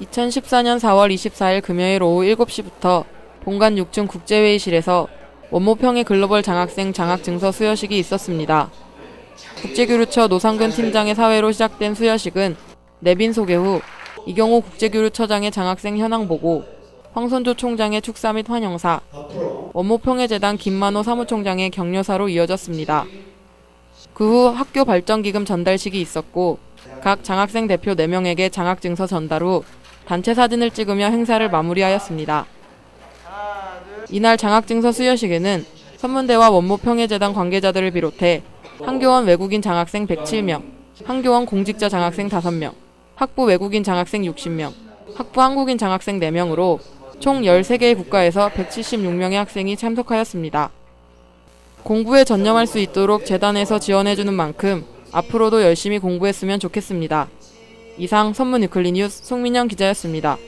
2014년 4월 24일 금요일 오후 7시부터 본관 6층 국제회의실에서 원모평의 글로벌 장학생 장학 증서 수여식이 있었습니다. 국제교류처 노상근 팀장의 사회로 시작된 수여식은 내빈 소개 후 이경호 국제교류처장의 장학생 현황 보고, 황선조 총장의 축사 및 환영사, 원모평해재단 김만호 사무총장의 격려사로 이어졌습니다. 그 후 학교 발전기금 전달식이 있었고 각 장학생 대표 4명에게 장학증서 전달 후 단체 사진을 찍으며 행사를 마무리하였습니다. 이날 장학증서 수여식에는 선문대와 원모평해재단 관계자들을 비롯해 한교원 외국인 장학생 107명, 한교원 공직자 장학생 5명, 학부 외국인 장학생 60명, 학부 한국인 장학생 4명으로 총 13개의 국가에서 176명의 학생이 참석하였습니다. 공부에 전념할 수 있도록 재단에서 지원해주는 만큼 앞으로도 열심히 공부했으면 좋겠습니다. 이상 선문 위클리 뉴스 송민영 기자였습니다.